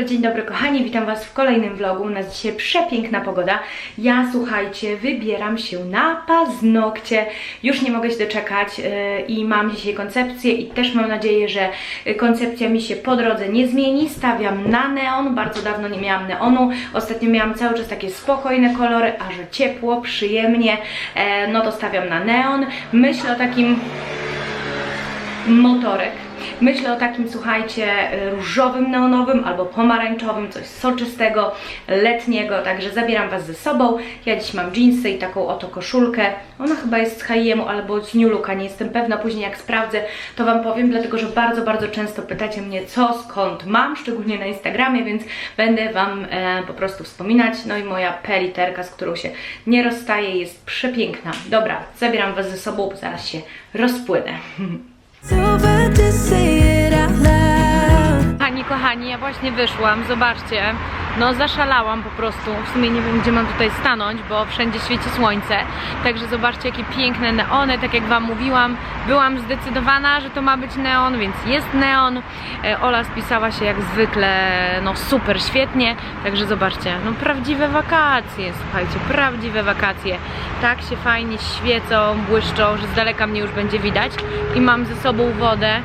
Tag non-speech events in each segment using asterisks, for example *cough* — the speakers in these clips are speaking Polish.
dobry, dzień dobry kochani, witam Was w kolejnym vlogu. U nas dzisiaj przepiękna pogoda. Ja, słuchajcie, wybieram się na paznokcie. Już nie mogę się doczekać yy, i mam dzisiaj koncepcję i też mam nadzieję, że koncepcja mi się po drodze nie zmieni. Stawiam na neon, bardzo dawno nie miałam neonu. Ostatnio miałam cały czas takie spokojne kolory, a że ciepło, przyjemnie, e, no to stawiam na neon. Myślę o takim motorek. Myślę o takim, słuchajcie, różowym, neonowym albo pomarańczowym, coś soczystego, letniego, także zabieram Was ze sobą. Ja dziś mam jeansy i taką oto koszulkę. Ona chyba jest z H&M albo z New Looka, nie jestem pewna, później jak sprawdzę, to Wam powiem, dlatego że bardzo, bardzo często pytacie mnie, co, skąd mam, szczególnie na Instagramie, więc będę Wam e, po prostu wspominać. No i moja peliterka, z którą się nie rozstaję, jest przepiękna. Dobra, zabieram Was ze sobą, bo zaraz się rozpłynę. *laughs* Kochani, kochani, ja właśnie wyszłam, zobaczcie, no zaszalałam po prostu, w sumie nie wiem gdzie mam tutaj stanąć, bo wszędzie świeci słońce, także zobaczcie jakie piękne neony, tak jak Wam mówiłam, byłam zdecydowana, że to ma być neon, więc jest neon, E, Ola spisała się jak zwykle, no super, świetnie, także zobaczcie, no prawdziwe wakacje, słuchajcie, prawdziwe wakacje, tak się fajnie świecą, błyszczą, że z daleka mnie już będzie widać. I mam ze sobą wodę,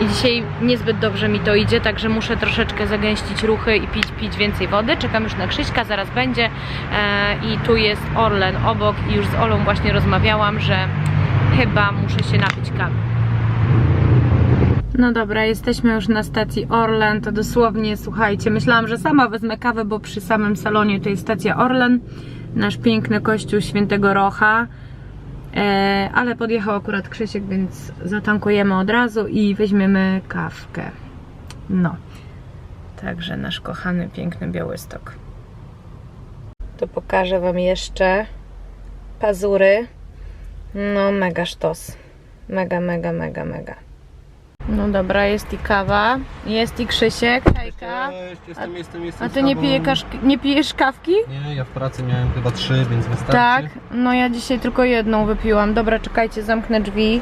i dzisiaj niezbyt dobrze mi to idzie, także muszę troszeczkę zagęścić ruchy i pić, pić więcej wody. Czekam już na Krzyśka, zaraz będzie. E, I tu jest Orlen obok i już z Olą właśnie rozmawiałam, że chyba muszę się napić kawy. No dobra, jesteśmy już na stacji Orlen, to dosłownie, słuchajcie, myślałam, że sama wezmę kawę, bo przy samym salonie to jest stacja Orlen, nasz piękny kościół Świętego Rocha. E, ale podjechał akurat Krzysiek, więc zatankujemy od razu i weźmiemy kawkę. No. Także nasz kochany, piękny Białystok. To pokażę Wam jeszcze pazury. No, mega sztos. Mega, mega, mega, mega. No dobra, jest i kawa, jest i Krzysiek, hejka. Cześć, jestem, jestem, jestem A z ty nie, pije kasz- nie pijesz kawki? Nie, ja w pracy miałem chyba trzy, więc wystarczy. Tak, no ja dzisiaj tylko jedną wypiłam. Dobra, czekajcie, zamknę drzwi,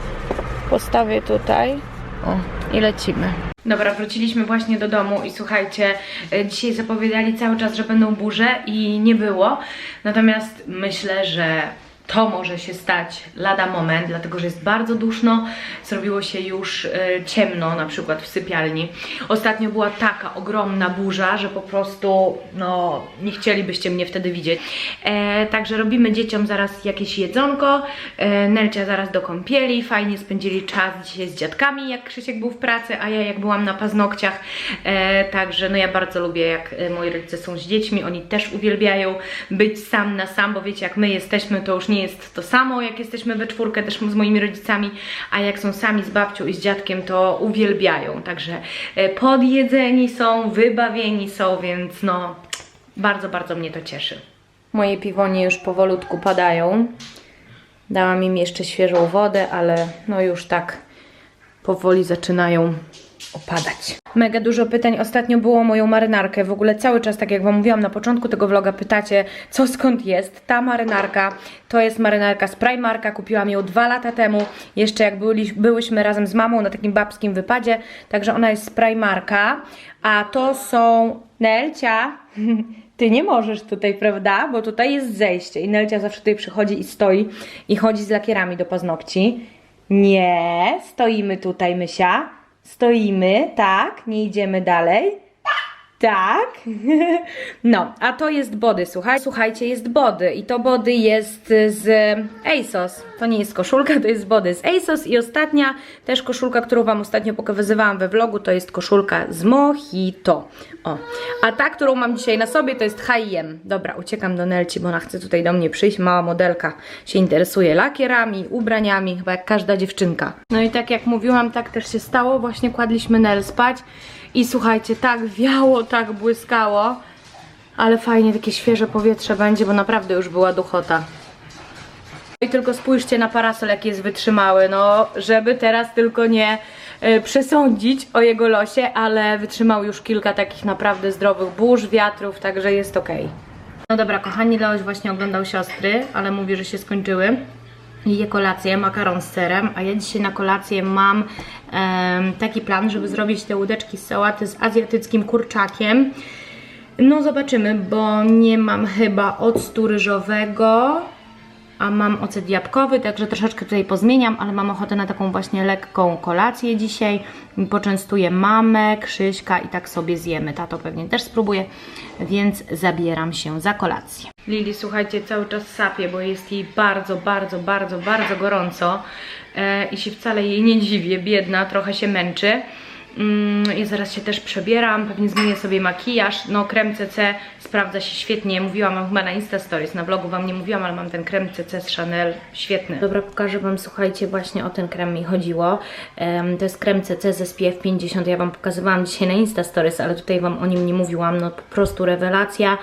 postawię tutaj. O, i lecimy. Dobra, wróciliśmy właśnie do domu i słuchajcie, e, dzisiaj zapowiadali cały czas, że będą burze i nie było. Natomiast myślę, że to może się stać lada moment, dlatego że jest bardzo duszno, zrobiło się już e, ciemno, na przykład w sypialni. Ostatnio była taka ogromna burza, że po prostu, no, nie chcielibyście mnie wtedy widzieć. E, także robimy dzieciom zaraz jakieś jedzonko, e, Nelcia zaraz do kąpieli, fajnie spędzili czas dzisiaj z dziadkami, jak Krzysiek był w pracy, a ja jak byłam na paznokciach. E, także no ja bardzo lubię, jak e, moi rodzice są z dziećmi, oni też uwielbiają być sam na sam, bo wiecie, jak my jesteśmy, to już nie jest to samo, jak jesteśmy we czwórkę też z moimi rodzicami, a jak są sami z babcią i z dziadkiem, to uwielbiają. Także e, podjedzeni są, wybawieni są, więc no bardzo, bardzo mnie to cieszy. Moje piwonie już powolutku padają. Dałam im jeszcze świeżą wodę, ale no już tak powoli zaczynają opadać. Mega dużo pytań ostatnio było o moją marynarkę. W ogóle cały czas, tak jak Wam mówiłam na początku tego vloga, pytacie, co skąd jest. Ta marynarka to jest marynarka z Primarka. Kupiłam ją dwa lata temu, jeszcze jak byli, byłyśmy razem z mamą na takim babskim wypadzie. Także ona jest z Primarka. A to są Nelcia. *laughs* Ty nie możesz tutaj, prawda? Bo tutaj jest zejście i Nelcia zawsze tutaj przychodzi i stoi i chodzi z lakierami do paznokci. Nie, stoimy tutaj, Mysia. Stoimy, tak, nie idziemy dalej. Tak. *laughs* No, a to jest body, słuchaj. Słuchajcie, jest body i to body jest z ASOS. To nie jest koszulka, to jest body z ASOS i ostatnia też koszulka, którą Wam ostatnio pokazywałam we vlogu, to jest koszulka z Mojito. O. A ta, którą mam dzisiaj na sobie, to jest H&M. Dobra, uciekam do Nelci, bo ona chce tutaj do mnie przyjść. Mała modelka się interesuje lakierami, ubraniami, chyba jak każda dziewczynka. No i tak jak mówiłam, tak też się stało. Właśnie kładliśmy Nel spać i słuchajcie, tak wiało, tak błyskało. Ale fajnie, takie świeże powietrze będzie, bo naprawdę już była duchota. I tylko spójrzcie na parasol, jaki jest wytrzymały. No, żeby teraz tylko nie e, przesądzić o jego losie, ale wytrzymał już kilka takich naprawdę zdrowych burz, wiatrów, także jest ok. No dobra, kochani, Leoś właśnie oglądał siostry, ale mówi, że się skończyły. Je kolację, makaron z serem, a ja dzisiaj na kolację mam taki plan, żeby zrobić te łódeczki z sałaty z azjatyckim kurczakiem. No zobaczymy, bo nie mam chyba octu ryżowego, a mam ocet jabłkowy, także troszeczkę tutaj pozmieniam, ale mam ochotę na taką właśnie lekką kolację dzisiaj. Poczęstuję mamę, Krzyśka i tak sobie zjemy. Tato pewnie też spróbuje, więc zabieram się za kolację. Lili, słuchajcie, cały czas sapie, bo jest jej bardzo, bardzo, bardzo, bardzo gorąco e, i się wcale jej nie dziwię, biedna, trochę się męczy. Mm, Ja zaraz się też przebieram, pewnie zmienię sobie makijaż. No krem CC sprawdza się świetnie. Mówiłam wam chyba na Insta Stories, na vlogu wam nie mówiłam, ale mam ten krem CC z Chanel, świetny. Dobra, pokażę wam, słuchajcie, właśnie o ten krem mi chodziło. Em, to jest krem CC z SPF 50. Ja wam pokazywałam dzisiaj na Insta Stories, ale tutaj wam o nim nie mówiłam. No po prostu rewelacja.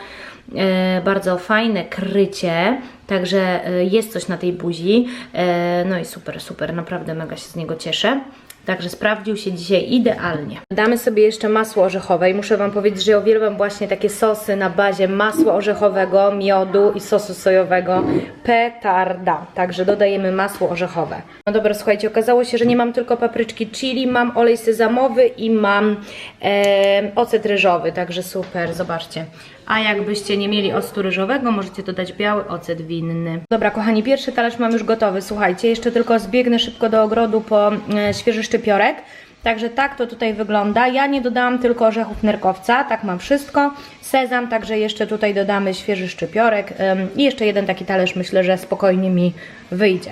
E, bardzo fajne krycie, także e, jest coś na tej buzi. E, no i super, super, naprawdę mega się z niego cieszę. Także sprawdził się dzisiaj idealnie. Damy sobie jeszcze masło orzechowe i muszę Wam powiedzieć, że ja uwielbiam właśnie takie sosy na bazie masła orzechowego, miodu i sosu sojowego. Petarda. Także dodajemy masło orzechowe. No dobra, słuchajcie, okazało się, że nie mam tylko papryczki chili, mam olej sezamowy i mam e, ocet ryżowy, także super, zobaczcie. A jakbyście nie mieli octu ryżowego, możecie dodać biały ocet winny. Dobra, kochani, pierwszy talerz mam już gotowy. Słuchajcie, jeszcze tylko zbiegnę szybko do ogrodu po e, świeży szczypiorek. Także tak to tutaj wygląda. Ja nie dodałam tylko orzechów nerkowca, tak mam wszystko. Sezam, także jeszcze tutaj dodamy świeży szczypiorek. I jeszcze jeden taki talerz myślę, że spokojnie mi wyjdzie.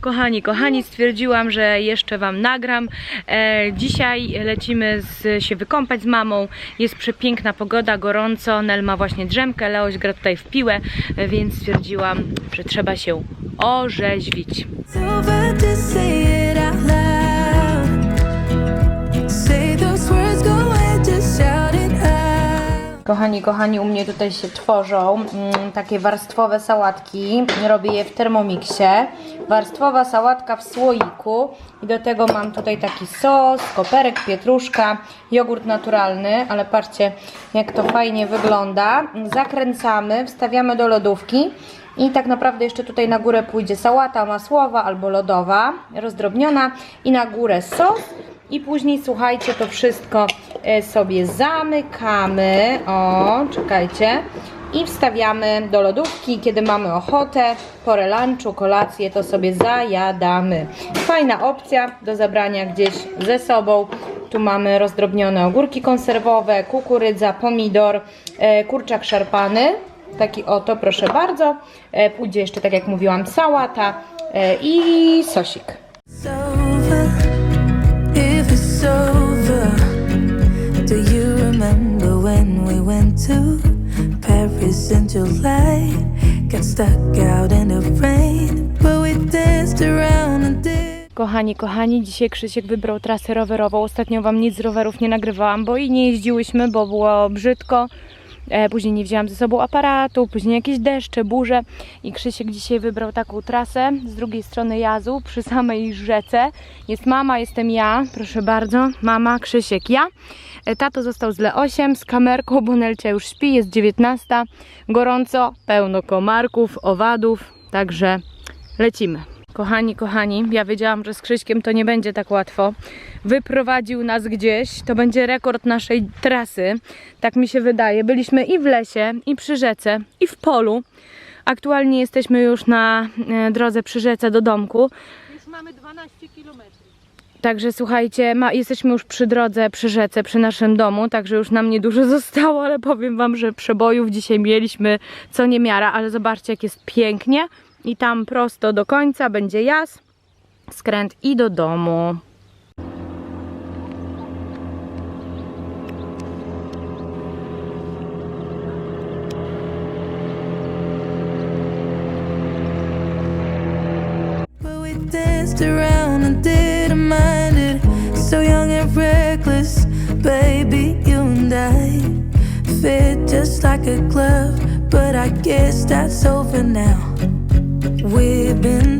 Kochani, kochani, stwierdziłam, że jeszcze Wam nagram. E, dzisiaj lecimy z, się wykąpać z mamą. Jest przepiękna pogoda, gorąco. Nel ma właśnie drzemkę, Leoś gra tutaj w piłę, e, więc stwierdziłam, że trzeba się orzeźwić. It's Kochani, kochani, u mnie tutaj się tworzą mm, takie warstwowe sałatki. Robię je w Thermomixie. Warstwowa sałatka w słoiku i do tego mam tutaj taki sos, koperek, pietruszka, jogurt naturalny, ale patrzcie jak to fajnie wygląda. Zakręcamy, wstawiamy do lodówki i tak naprawdę jeszcze tutaj na górę pójdzie sałata masłowa albo lodowa, rozdrobniona i na górę sos. I później słuchajcie, to wszystko sobie zamykamy. O, czekajcie. I wstawiamy do lodówki, kiedy mamy ochotę, porę lunchu, kolację, to sobie zajadamy. Fajna opcja do zabrania gdzieś ze sobą. Tu mamy rozdrobnione ogórki konserwowe, kukurydza, pomidor, e, kurczak szarpany. Taki oto, proszę bardzo. E, pójdzie jeszcze, tak jak mówiłam, sałata e, i sosik. If it's went to Paris in July? Got stuck out in the rain, but we danced around and did. Kochani, kochani, dzisiaj Krzysiek wybrał trasę rowerową. Ostatnio Wam nic z rowerów nie nagrywałam, bo i nie jeździłyśmy, bo było brzydko. E, później nie wzięłam ze sobą aparatu, później jakieś deszcze, burze i Krzysiek dzisiaj wybrał taką trasę z drugiej strony jazu, przy samej rzece. Jest mama, jestem ja, proszę bardzo, mama, Krzysiek, ja. E, Tato został z Leosiem, z kamerką, bo Nelcia już śpi, jest 19, gorąco, pełno komarków, owadów, także lecimy. Kochani, kochani, ja wiedziałam, że z Krzyśkiem to nie będzie tak łatwo. Wyprowadził nas gdzieś, to będzie rekord naszej trasy, tak mi się wydaje. Byliśmy i w lesie, i przy rzece, i w polu. Aktualnie jesteśmy już na e, drodze przy rzece do domku. Już mamy 12 km. Także słuchajcie, ma, jesteśmy już przy drodze, przy rzece, przy naszym domu, także już nam niedużo *laughs* zostało, ale powiem Wam, że przebojów dzisiaj mieliśmy co niemiara, ale zobaczcie jak jest pięknie i tam prosto do końca będzie jazd, skręt i do domu. Around and didn't mind it. So young and reckless, baby, you and I fit just like a glove. But I guess that's over now. We've been